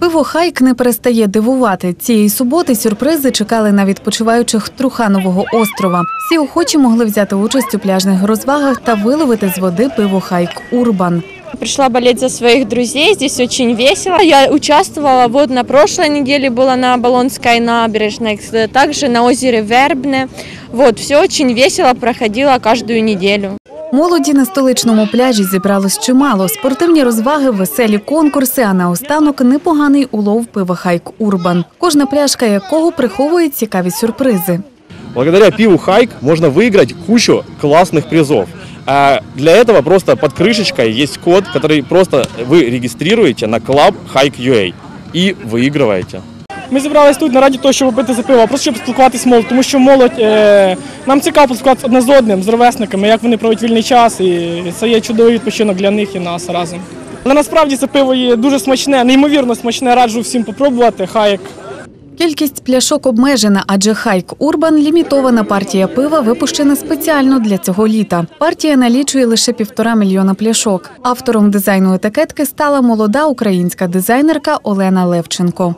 Пиво Хайк не перестає дивувати. Цієї суботи сюрпризи чекали на відпочиваючих Труханового острова. Всі охочі могли взяти участь у пляжних розвагах та виловити з води пиво Хайк Урбан. Пришла болеть за своих друзей, здесь очень весело. Я участвовала вот на прошлой неделе, была на Болонской набережной, также на озере Вербне. Вот, все очень весело проходило каждую неделю. Молоді на столичному пляжі зібралось чимало. Спортивні розваги, веселі конкурси, а наостанок непоганий улов пива Хайк Урбан, кожна пляшка якого приховує цікаві сюрпризи. Благодаря пиву Хайк можно выиграть кучу классных призов. А для этого просто под крышечкой есть код, который просто вы регистрируете на Club Hike UA и выигрываете. Ми зібрались тут не раді того, щоб пити за пиво, а просто щоб спілкуватися з молодь, тому що молодь е, нам цікаво поспілкуватися одне з одним, з ровесниками, як вони проводять вільний час, і це є чудовий відпочинок для них і нас разом. Але насправді це пиво є дуже смачне, неймовірно смачне. Раджу всім попробувати. Хайк. Кількість пляшок обмежена, адже Хайк Урбан лімітована партія пива випущена спеціально для цього літа. Партія налічує лише півтора мільйона пляшок. Автором дизайну етикетки стала молода українська дизайнерка Олена Левченко.